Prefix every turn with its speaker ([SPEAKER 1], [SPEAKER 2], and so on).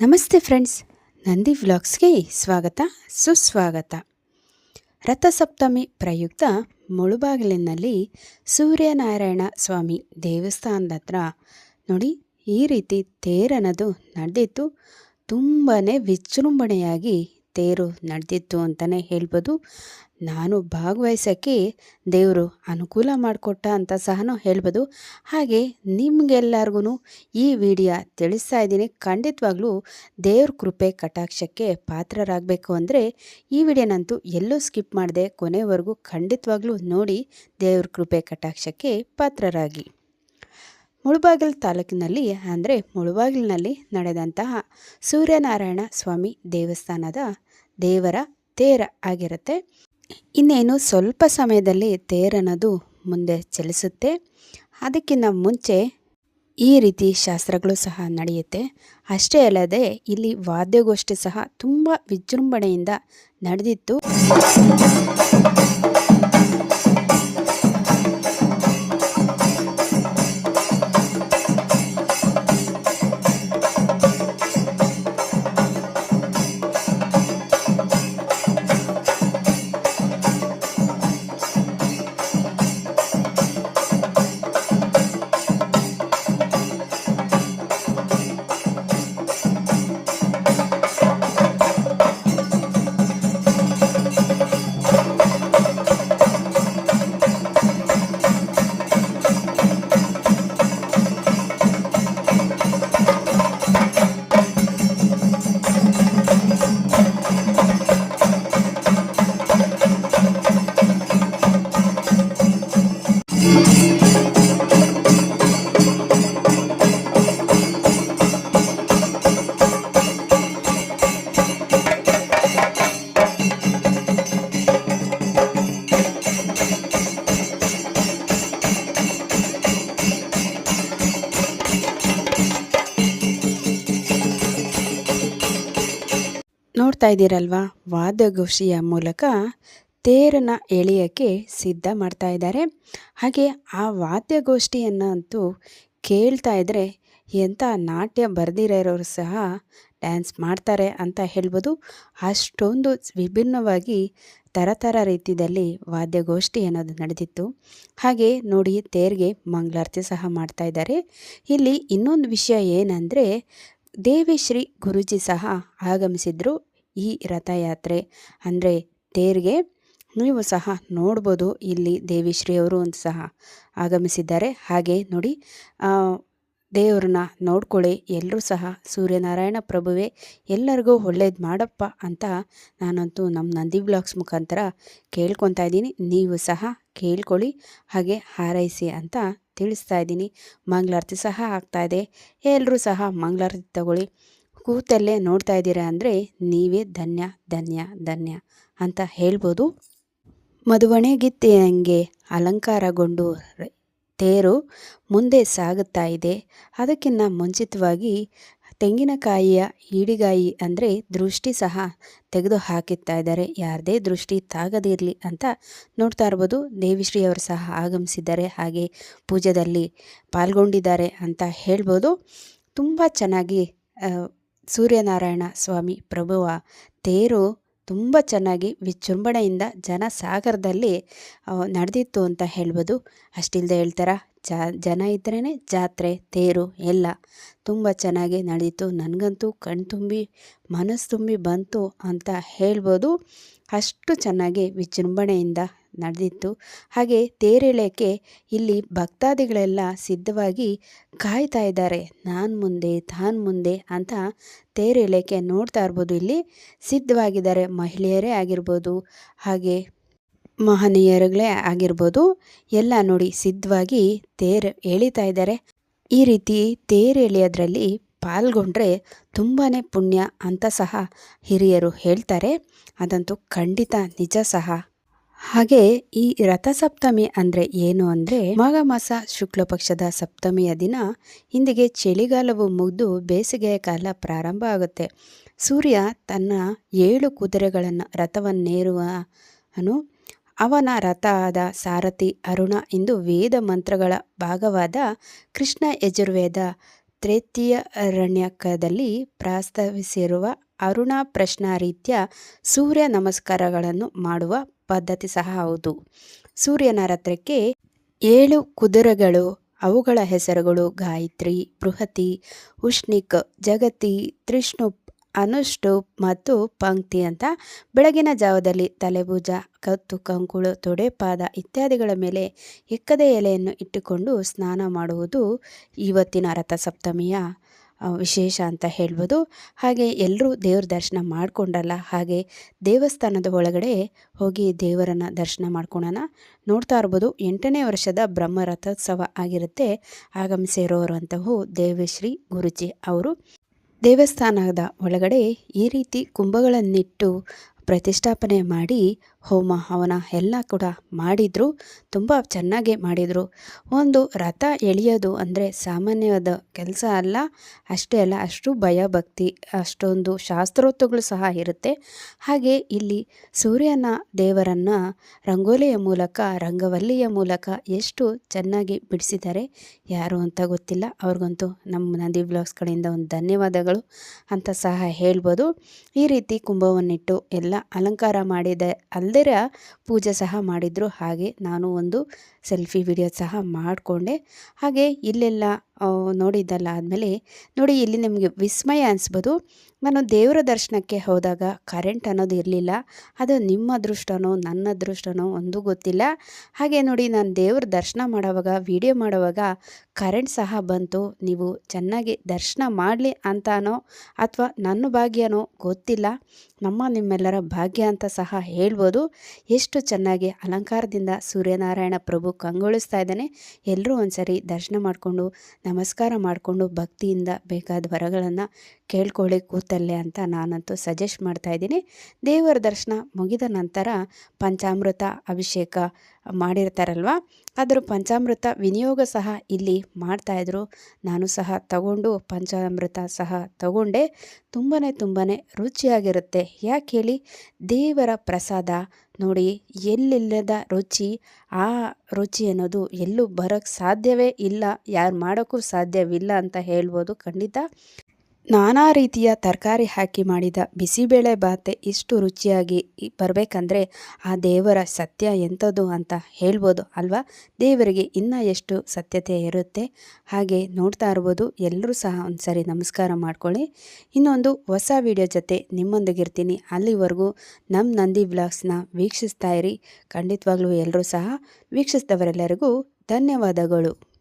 [SPEAKER 1] ನಮಸ್ತೆ ಫ್ರೆಂಡ್ಸ್, ನಂದಿ ವ್ಲಾಗ್ಸ್ಗೆ ಸ್ವಾಗತ, ಸುಸ್ವಾಗತ. ರಥಸಪ್ತಮಿ ಪ್ರಯುಕ್ತ ಮುಳುಬಾಗಿಲಿನಲ್ಲಿ ಸೂರ್ಯನಾರಾಯಣ ಸ್ವಾಮಿ ದೇವಸ್ಥಾನದ ಹತ್ರ ನೋಡಿ, ಈ ರೀತಿ ತೇರನ್ನೋದು ನಡೆದಿತ್ತು. ತುಂಬಾ ವಿಜೃಂಭಣೆಯಾಗಿ ತೇರು ನಡೆದಿತ್ತು ಅಂತಲೇ ಹೇಳ್ಬೋದು. ನಾನು ಭಾಗವಹಿಸೋಕ್ಕೆ ದೇವರು ಅನುಕೂಲ ಮಾಡಿಕೊಟ್ಟ ಅಂತ ಸಹ ಹೇಳ್ಬೋದು. ಹಾಗೆ ನಿಮಗೆಲ್ಲರಿಗೂ ಈ ವಿಡಿಯೋ ತಿಳಿಸ್ತಾ ಇದ್ದೀನಿ. ಖಂಡಿತವಾಗ್ಲೂ ದೇವ್ರ ಕೃಪೆ ಕಟಾಕ್ಷಕ್ಕೆ ಪಾತ್ರರಾಗಬೇಕು ಅಂದರೆ ಈ ವಿಡಿಯೋನಂತೂ ಎಲ್ಲೂ ಸ್ಕಿಪ್ ಮಾಡದೆ ಕೊನೆವರೆಗೂ ಖಂಡಿತವಾಗ್ಲೂ ನೋಡಿ ದೇವ್ರ ಕೃಪೆ ಕಟಾಕ್ಷಕ್ಕೆ ಪಾತ್ರರಾಗಿ. ಮುಳುಬಾಗಿಲು ತಾಲೂಕಿನಲ್ಲಿ ಅಂದರೆ ಮುಳುಬಾಗಿಲಿನಲ್ಲಿ ನಡೆದಂತಹ ಸೂರ್ಯನಾರಾಯಣ ಸ್ವಾಮಿ ದೇವಸ್ಥಾನದ ದೇವರ ತೇರ ಆಗಿರುತ್ತೆ. ಇನ್ನೇನು ಸ್ವಲ್ಪ ಸಮಯದಲ್ಲಿ ತೇರನ್ನೋದು ಮುಂದೆ ಚಲಿಸುತ್ತೆ. ಅದಕ್ಕಿಂತ ಮುಂಚೆ ಈ ರೀತಿ ಶಾಸ್ತ್ರಗಳು ಸಹ ನಡೆಯುತ್ತೆ. ಅಷ್ಟೇ ಅಲ್ಲದೆ ಇಲ್ಲಿ ವಾದ್ಯಗೋಷ್ಠಿ ಸಹ ತುಂಬ ವಿಜೃಂಭಣೆಯಿಂದ ನಡೆದಿತ್ತು. ನೋಡ್ತಾ ಇದ್ದೀರಲ್ವಾ ವಾದ್ಯಗೋಷ್ಠಿಯ ಮೂಲಕ ತೇರನ್ನ ಎಳೆಯೋಕ್ಕೆ ಸಿದ್ಧ ಮಾಡ್ತಾ ಇದ್ದಾರೆ ಹಾಗೆ ಆ ವಾದ್ಯಗೋಷ್ಠಿಯನ್ನು ಅಂತೂ ಕೇಳ್ತಾ ಇದ್ದರೆ ಎಂಥ ನಾಟ್ಯ ಬರೆದಿರೋರು ಸಹ ಡ್ಯಾನ್ಸ್ ಮಾಡ್ತಾರೆ ಅಂತ ಹೇಳ್ಬೋದು. ಅಷ್ಟೊಂದು ವಿಭಿನ್ನವಾಗಿ ಥರ ಥರ ರೀತಿಯಲ್ಲಿ ವಾದ್ಯಗೋಷ್ಠಿ ಅನ್ನೋದು ನಡೆದಿತ್ತು. ಹಾಗೆ ನೋಡಿ ತೇರಿಗೆ ಮಂಗಳಾರತಿ ಸಹ ಮಾಡ್ತಾ ಇದ್ದಾರೆ ಇಲ್ಲಿ ಇನ್ನೊಂದು ವಿಷಯ ಏನಂದರೆ ದೇವಿಶ್ರೀ ಗುರುಜಿ ಸಹ ಆಗಮಿಸಿದ್ರು. ಈ ರಥಯಾತ್ರೆ ಅಂದರೆ ತೇರಿಗೆ ನೀವು ಸಹ ನೋಡ್ಬೋದು ಇಲ್ಲಿ ದೇವಿಶ್ರೀಯವರು ಅಂತ ಸಹ ಆಗಮಿಸಿದ್ದಾರೆ. ಹಾಗೆ ನೋಡಿ ದೇವ್ರನ್ನ ನೋಡ್ಕೊಳ್ಳಿ ಎಲ್ಲರೂ ಸಹ ಸೂರ್ಯನಾರಾಯಣ ಪ್ರಭುವೇ, ಎಲ್ಲರಿಗೂ ಒಳ್ಳೇದು ಮಾಡಪ್ಪ ಅಂತ ನಾನಂತೂ ನಮ್ಮ ನಂದಿ ಬ್ಲಾಗ್ಸ್ ಮುಖಾಂತರ ಕೇಳ್ಕೊತಾ ಇದ್ದೀನಿ. ನೀವು ಸಹ ಕೇಳ್ಕೊಳ್ಳಿ, ಹಾಗೆ ಹಾರೈಸಿ ಅಂತ ತಿಳಿಸ್ತಾ ಇದ್ದೀನಿ. ಮಂಗಳಾರತಿ ಸಹ ಆಗ್ತಾಯಿದೆ ಎಲ್ಲರೂ ಸಹ ಮಂಗಳಾರತಿ ತಗೊಳ್ಳಿ. ಕೂತಲ್ಲೇ ನೋಡ್ತಾ ಇದ್ದೀರಾ ಅಂದರೆ, ನೀವೇ ಧನ್ಯ ಧನ್ಯ ಧನ್ಯ ಅಂತ ಹೇಳ್ಬೋದು. ಮದುವಣೆಗಿತ್ತೆಯಂಗೆ ಅಲಂಕಾರಗೊಂಡು ತೇರು ಮುಂದೆ ಸಾಗುತ್ತಾ ಇದೆ. ಅದಕ್ಕಿಂತ ಮುಂಚಿತವಾಗಿ ತೆಂಗಿನಕಾಯಿಯ ಈಡಿಗಾಯಿ ಅಂದರೆ ದೃಷ್ಟಿ ಸಹ ತೆಗೆದು ಹಾಕಿತ್ತಾ ಇದ್ದಾರೆ. ಯಾರದೇ ದೃಷ್ಟಿ ತಾಗದಿರಲಿ ಅಂತ ನೋಡ್ತಾ ಇರ್ಬೋದು. ದೇವಿಶ್ರೀಯವರು ಸಹ ಆಗಮಿಸಿದ್ದಾರೆ. ಹಾಗೆ ಪೂಜೆದಲ್ಲಿ ಪಾಲ್ಗೊಂಡಿದ್ದಾರೆ ಅಂತ ಹೇಳ್ಬೋದು. ತುಂಬ ಚೆನ್ನಾಗಿ ಸೂರ್ಯನಾರಾಯಣ ಸ್ವಾಮಿ ಪ್ರಭುವ ತೇರು ತುಂಬ ಚೆನ್ನಾಗಿ ವಿಜೃಂಭಣೆಯಿಂದ ಜನ ಸಾಗರದಲ್ಲಿ ನಡೆದಿತ್ತು ಅಂತ ಹೇಳ್ಬೋದು. ಅಷ್ಟಿಲ್ಲದೆ ಹೇಳ್ತಾರ? ಜಾ, ಜನ ಇದ್ರೇ ಜಾತ್ರೆ, ತೇರು, ಎಲ್ಲ ತುಂಬ ಚೆನ್ನಾಗಿ ನಡೀತು ನನಗಂತೂ ಕಣ್ತುಂಬಿ ಮನಸ್ಸು ತುಂಬಿ ಬಂತು ಅಂತ ಹೇಳ್ಬೋದು. ಅಷ್ಟು ಚೆನ್ನಾಗಿ ವಿಜೃಂಭಣೆಯಿಂದ ನಡೆದಿತ್ತು. ಹಾಗೆ ತೇರೆಳೆಯೋಕ್ಕೆ ಇಲ್ಲಿ ಭಕ್ತಾದಿಗಳೆಲ್ಲ ಸಿದ್ಧವಾಗಿ ಕಾಯ್ತಾ ಇದ್ದಾರೆ. ನಾನು ಮುಂದೆ, ತಾನು ಮುಂದೆ ಅಂತ ತೇರೆಳೆಯೋಕ್ಕೆ ನೋಡ್ತಾ ಇರ್ಬೋದು. ಇಲ್ಲಿ ಸಿದ್ಧವಾಗಿದ್ದಾರೆ. ಮಹಿಳೆಯರೇ ಆಗಿರ್ಬೋದು, ಹಾಗೆ ಮಹನೀಯರುಗಳೇ ಆಗಿರ್ಬೋದು. ಎಲ್ಲ ನೋಡಿ ಸಿದ್ಧವಾಗಿ ತೇರು ಎಳಿತಾ ಇದ್ದಾರೆ. ಈ ರೀತಿ ತೇರು ಎಳೆಯೋದ್ರಲ್ಲಿ ಪಾಲ್ಗೊಂಡ್ರೆ ತುಂಬಾ ಪುಣ್ಯ ಅಂತ ಸಹ ಹಿರಿಯರು ಹೇಳ್ತಾರೆ. ಅದಂತೂ ಖಂಡಿತ ನಿಜ ಸಹ. ಹಾಗೆ ಈ ರಥಸಪ್ತಮಿ ಅಂದರೆ ಏನು ಅಂದರೆ ಮಾಘ ಮಾಸ ಶುಕ್ಲ ಪಕ್ಷದ ಸಪ್ತಮಿಯ ದಿನ. ಇಂದಿಗೆ ಚಳಿಗಾಲವು ಮುಗಿದು ಬೇಸಿಗೆಯ ಕಾಲ ಪ್ರಾರಂಭ ಆಗುತ್ತೆ. ಸೂರ್ಯ ತನ್ನ ಏಳು ಕುದುರೆಗಳನ್ನು ರಥವನ್ನೇರುವ ಅನು ಅವನ ರಥ ಆದ ಸಾರಥಿ, ಅರುಣ ಎಂದು ವೇದ ಮಂತ್ರಗಳ ಭಾಗವಾದ ಕೃಷ್ಣ ಯಜುರ್ವೇದ ತ್ರೇತೀಯ ಅರಣ್ಯಕದಲ್ಲಿ ಪ್ರಸ್ತಾವಿಸಿರುವ ಅರುಣ ಪ್ರಶ್ನಾರೀತ್ಯ ಸೂರ್ಯ ನಮಸ್ಕಾರಗಳನ್ನು ಮಾಡುವ ಪದ್ಧತಿ ಸಹ ಹೌದು. ಸೂರ್ಯನ ರಥಕ್ಕೆ ಏಳು ಕುದುರೆಗಳು, ಅವುಗಳ ಹೆಸರುಗಳು ಗಾಯತ್ರಿ, ಬೃಹತಿ, ಉಷ್ಣಿಕ್, ಜಗತಿ ತ್ರಿಷ್ಣುಪ್ ಅನುಷ್ಠುಪ್ ಮತ್ತು ಪಂಕ್ತಿ ಅಂತ ಬೆಳಗಿನ ಜಾವದಲ್ಲಿ ತಲೆಭುಜ, ಕತ್ತು, ಕಂಕುಳು ತೊಡೆಪಾದ ಇತ್ಯಾದಿಗಳ ಮೇಲೆ ಎಕ್ಕದ ಎಲೆಯನ್ನು ಇಟ್ಟುಕೊಂಡು ಸ್ನಾನ ಮಾಡುವುದು ಇವತ್ತಿನ ರಥಸಪ್ತಮಿಯ ವಿಶೇಷ ಅಂತ ಹೇಳ್ಬೋದು. ಹಾಗೆ ಎಲ್ಲರೂ ದೇವ್ರ ದರ್ಶನ ಮಾಡಿಕೊಂಡಲ್ಲ, ಹಾಗೆ ದೇವಸ್ಥಾನದ ಒಳಗಡೆ ಹೋಗಿ ದೇವರನ್ನು ದರ್ಶನ ಮಾಡ್ಕೊಳೋಣ. ನೋಡ್ತಾ ಇರ್ಬೋದು, ಎಂಟನೇ ವರ್ಷದ ಬ್ರಹ್ಮ ರಥೋತ್ಸವ ಆಗಿರುತ್ತೆ. ಆಗಮಿಸಿರೋರು ಅಂತವು ದೇವಶ್ರೀ, ಗುರುಜಿ ಅವರು. ದೇವಸ್ಥಾನದ ಒಳಗಡೆ ಈ ರೀತಿ ಕುಂಭಗಳನ್ನಿಟ್ಟು ಪ್ರತಿಷ್ಠಾಪನೆ ಮಾಡಿ ಹೋಮ, ಹವನ ಎಲ್ಲ ಕೂಡ ಮಾಡಿದರು. ತುಂಬ ಚೆನ್ನಾಗಿ ಮಾಡಿದರು. ಒಂದು ರಥ ಎಳೆಯೋದು ಅಂದರೆ ಸಾಮಾನ್ಯವಾದ ಕೆಲಸ ಅಲ್ಲ, ಅಷ್ಟೇ ಅಲ್ಲ, ಅಷ್ಟು ಭಯ ಭಕ್ತಿ, ಅಷ್ಟೊಂದು ಶಾಸ್ತ್ರೋತ್ತಗಳು ಸಹ ಇರುತ್ತೆ. ಹಾಗೆ ಇಲ್ಲಿ ಸೂರ್ಯನ ದೇವರನ್ನು ರಂಗೋಲಿಯ ಮೂಲಕ, ರಂಗವಲ್ಲಿಯ ಮೂಲಕ ಎಷ್ಟು ಚೆನ್ನಾಗಿ ಬಿಡಿಸಿದ್ದಾರೆ, ಯಾರು ಅಂತ ಗೊತ್ತಿಲ್ಲ. ಅವ್ರಿಗಂತೂ ನಮ್ಮ ನಂದಿ ಬ್ಲಾಗ್ಸ್ ಕಡೆಯಿಂದ ಒಂದು ಧನ್ಯವಾದಗಳು ಅಂತ ಸಹ ಹೇಳ್ಬೋದು. ಈ ರೀತಿ ಕುಂಭವನ್ನಿಟ್ಟು ಎಲ್ಲ ಅಲಂಕಾರ ಮಾಡಿದೆ ಅಲ್ದಿರ ಪೂಜೆ ಸಹ ಮಾಡಿದರು. ಹಾಗೆ ನಾನು ಒಂದು ಸೆಲ್ಫಿ ವಿಡಿಯೋ ಸಹ ಮಾಡಿಕೊಂಡೆ. ಹಾಗೆ ಇಲ್ಲೆಲ್ಲ ನೋಡಿದ್ದಲ್ಲ ಆದಮೇಲೆ, ನೋಡಿ ಇಲ್ಲಿ ನಿಮಗೆ ವಿಸ್ಮಯ ಅನಿಸ್ಬೋದು. ನಾನು ದೇವರ ದರ್ಶನಕ್ಕೆ ಹೋದಾಗ ಕರೆಂಟ್ ಅನ್ನೋದು ಇರಲಿಲ್ಲ. ಅದು ನಿಮ್ಮ ಅದೃಷ್ಟನೋ, ನನ್ನ ಅದೃಷ್ಟನೋ ಒಂದು ಗೊತ್ತಿಲ್ಲ. ಹಾಗೆ ನೋಡಿ ನಾನು ದೇವ್ರ ದರ್ಶನ ಮಾಡೋವಾಗ ವಿಡಿಯೋ ಮಾಡೋವಾಗ ಕರೆಂಟ್ ಸಹ ಬಂತು. ನೀವು ಚೆನ್ನಾಗಿ ದರ್ಶನ ಮಾಡಲಿ ಅಂತಾನೋ ಅಥವಾ ನನ್ನ ಭಾಗ್ಯನೋ ಗೊತ್ತಿಲ್ಲ. ನಮ್ಮ ನಿಮ್ಮೆಲ್ಲರ ಭಾಗ್ಯ ಅಂತ ಸಹ ಹೇಳ್ಬೋದು. ಎಷ್ಟು ಚೆನ್ನಾಗಿ ಅಲಂಕಾರದಿಂದ ಸೂರ್ಯನಾರಾಯಣ ಪ್ರಭು ಕಂಗೊಳಿಸ್ತಾ ಇದ್ದಾನೆ. ಎಲ್ಲರೂ ಒಂದ್ಸರಿ ದರ್ಶನ ಮಾಡಿಕೊಂಡು ನಮಸ್ಕಾರ ಮಾಡಿಕೊಂಡು ಭಕ್ತಿಯಿಂದ ಬೇಕಾದ ವರಗಳನ್ನು ಕೇಳ್ಕೊಳ್ಳಿ ಕೂತಲ್ಲೇ ಅಂತ ನಾನಂತೂ ಸಜೆಸ್ಟ್ ಮಾಡ್ತಾ ಇದ್ದೀನಿ. ದೇವರ ದರ್ಶನ ಮುಗಿದ ನಂತರ ಪಂಚಾಮೃತ, ಅಭಿಷೇಕ ಮಾಡಿರ್ತಾರಲ್ವ? ಅದರ ಪಂಚಾಮೃತ ವಿನಿಯೋಗ ಸಹ ಇಲ್ಲಿ ಮಾಡ್ತಾಯಿದ್ರು. ನಾನು ಸಹ ತಗೊಂಡು ಪಂಚಾಮೃತ ಸಹ ತಗೊಂಡೆ. ತುಂಬಾ ತುಂಬಾ ರುಚಿಯಾಗಿರುತ್ತೆ. ಯಾಕೆ ಹೇಳಿ? ದೇವರ ಪ್ರಸಾದ. ನೋಡಿ, ಎಲ್ಲಿಲ್ಲದ ರುಚಿ. ಆ ರುಚಿ ಅನ್ನೋದು ಎಲ್ಲೂ ಬರೋಕ್ಕೆ ಸಾಧ್ಯವೇ ಇಲ್ಲ. ಯಾರು ಮಾಡೋಕ್ಕೂ ಸಾಧ್ಯವಿಲ್ಲ ಅಂತ ಹೇಳ್ಬೋದು ಖಂಡಿತ. ನಾನಾ ರೀತಿಯ ತರಕಾರಿ ಹಾಕಿ ಮಾಡಿದ ಬಿಸಿಬೇಳೆ ಬಾತೆ ಇಷ್ಟು ರುಚಿಯಾಗಿ ಬರಬೇಕಂದ್ರೆ ಆ ದೇವರ ಸತ್ಯ ಎಂಥದ್ದು ಅಂತ ಹೇಳ್ಬೋದು ಅಲ್ವಾ? ದೇವರಿಗೆ ಇನ್ನೂ ಎಷ್ಟು ಸತ್ಯತೆ ಇರುತ್ತೆ? ಹಾಗೆ ನೋಡ್ತಾ ಇರ್ಬೋದು. ಎಲ್ಲರೂ ಸಹ ಒಂದು ನಮಸ್ಕಾರ ಮಾಡ್ಕೊಳ್ಳಿ. ಇನ್ನೊಂದು ಹೊಸ ವಿಡಿಯೋ ಜೊತೆ ನಿಮ್ಮೊಂದಿಗಿರ್ತೀನಿ. ಅಲ್ಲಿವರೆಗೂ ನಮ್ಮ ನಂದಿ ವ್ಲಾಗ್ಸ್ನ ವೀಕ್ಷಿಸ್ತಾ ಇರಿ. ಖಂಡಿತವಾಗ್ಲೂ ಎಲ್ಲರೂ ಸಹ ವೀಕ್ಷಿಸಿದವರೆಲ್ಲರಿಗೂ ಧನ್ಯವಾದಗಳು.